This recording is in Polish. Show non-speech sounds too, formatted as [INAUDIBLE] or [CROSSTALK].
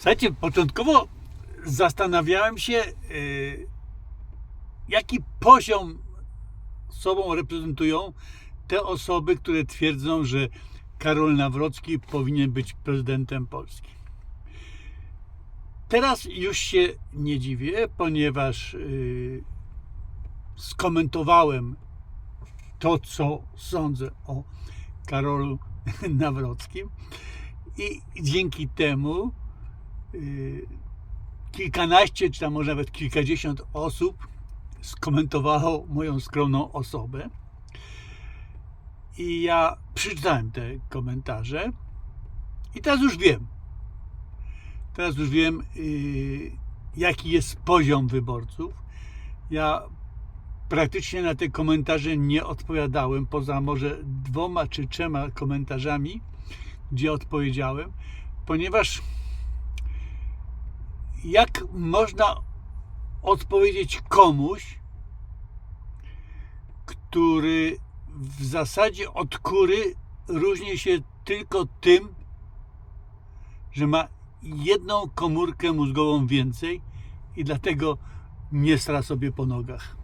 Słuchajcie, początkowo zastanawiałem się, yy, jaki poziom sobą reprezentują te osoby, które twierdzą, że Karol Nawrocki powinien być prezydentem Polski. Teraz już się nie dziwię, ponieważ yy, skomentowałem to, co sądzę o Karolu [LAUGHS] Nawrockim i dzięki temu kilkanaście, czy tam może nawet kilkadziesiąt osób skomentowało moją skromną osobę. I ja przeczytałem te komentarze i teraz już wiem. Teraz już wiem, yy, jaki jest poziom wyborców. Ja praktycznie na te komentarze nie odpowiadałem, poza może dwoma czy trzema komentarzami, gdzie odpowiedziałem, ponieważ jak można odpowiedzieć komuś, który w zasadzie od kury różni się tylko tym, że ma jedną komórkę mózgową więcej i dlatego nie stra sobie po nogach.